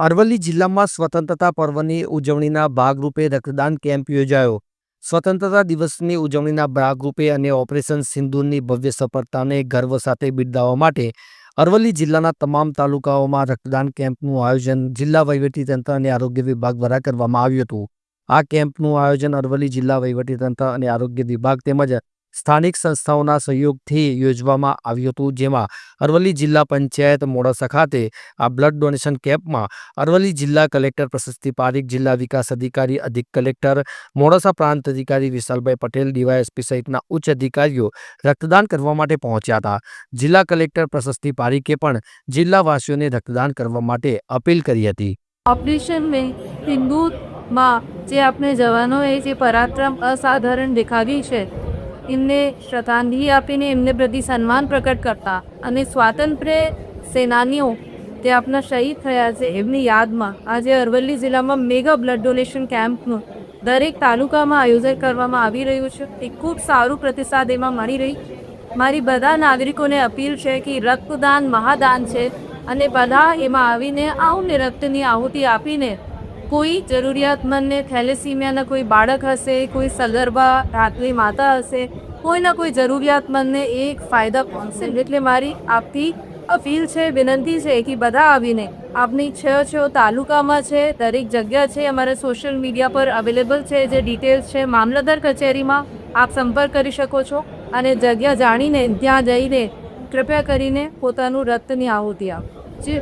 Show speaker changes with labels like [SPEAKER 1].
[SPEAKER 1] અરવલ્લી જિલ્લામાં સ્વતંત્રતા પર્વની ઉજવણીના ભાગરૂપે રક્તદાન કેમ્પ યોજાયો. સ્વતંત્રતા દિવસની ઉજવણીના ભાગરૂપે અને ઓપરેશન સિંધુની ભવ્ય સફળતાને ગર્વ સાથે બિરદાવવા માટે અરવલ્લી જિલ્લાના તમામ તાલુકાઓમાં રક્તદાન કેમ્પનું આયોજન જિલ્લા વહીવટીતંત્ર અને આરોગ્ય વિભાગ દ્વારા કરવામાં આવ્યું હતું. આ કેમ્પનું આયોજન અરવલ્લી જિલ્લા વહીવટીતંત્ર અને આરોગ્ય વિભાગ તેમજ સ્થાનિક સંસ્થાઓના સહયોગથી યોજવામાં આવ્યું હતું, જેમાં અરવલ્લી જિલ્લા પંચાયત મોડાસા ખાતે આ બ્લડ ડોનેશન કેમ્પમાં અરવલ્લી જિલ્લા કલેક્ટર પ્રશસ્તિ પારીખ, જિલ્લા વિકાસ અધિકારી, અધિક કલેક્ટર, મોડાસા પ્રાંત અધિકારી વિશાલભાઈ પટેલ, ડીવાયએસપી સહિતના ઉચ્ચ અધિકારીઓ રક્તદાન કરવા માટે પહોંચ્યા હતા. જિલ્લા કલેક્ટર પ્રશસ્તિ પારીખે પણ જિલ્લાવાસીઓને રક્તદાન કરવા માટે અપીલ કરી હતી.
[SPEAKER 2] ઓપરેશન મેં હિન્દુમાં જે આપણે જવાનોએ જે પરાક્રમ અસાધારણ દેખાવી છે એમને શ્રદ્ધાંજલિ આપીને એમને પ્રતિ સન્માન પ્રકટ કરતા અને સ્વાતંત્ર્ય સેનાનીઓ જે આપણા શહીદ થયા છે એમની યાદમાં આજે અરવલ્લી જિલ્લામાં મેગા બ્લડ ડોનેશન કેમ્પનું દરેક તાલુકામાં આયોજન કરવામાં આવી રહ્યું છે એ ખૂબ સારું પ્રતિસાદ એમાં મળી રહી મારી બધા નાગરિકોને અપીલ છે કે રક્તદાન મહાદાન છે અને બધા એમાં આવીને આવને રક્તની આહુતિ આપીને કોઈ જરૂરિયાતમંદને થેલેસીમિયાના કોઈ બાળક હશે, કોઈ સગર્ભા, રાત્રિ માતા હશે, કોઈના કોઈ જરૂરિયાતમંદને એક ફાયદા પહોંચશે. એટલે મારી આપથી અપીલ છે, વિનંતી છે કે બધા આવીને આપની છ છ તાલુકામાં છે, દરેક જગ્યા છે, અમારા સોશિયલ મીડિયા પર અવેલેબલ છે, જે ડિટેલ્સ છે, મામલતદાર કચેરીમાં આપ સંપર્ક કરી શકો છો અને જગ્યા જાણીને ત્યાં જઈને કૃપયા કરીને પોતાનું રક્તની આહુતિ આપ. જી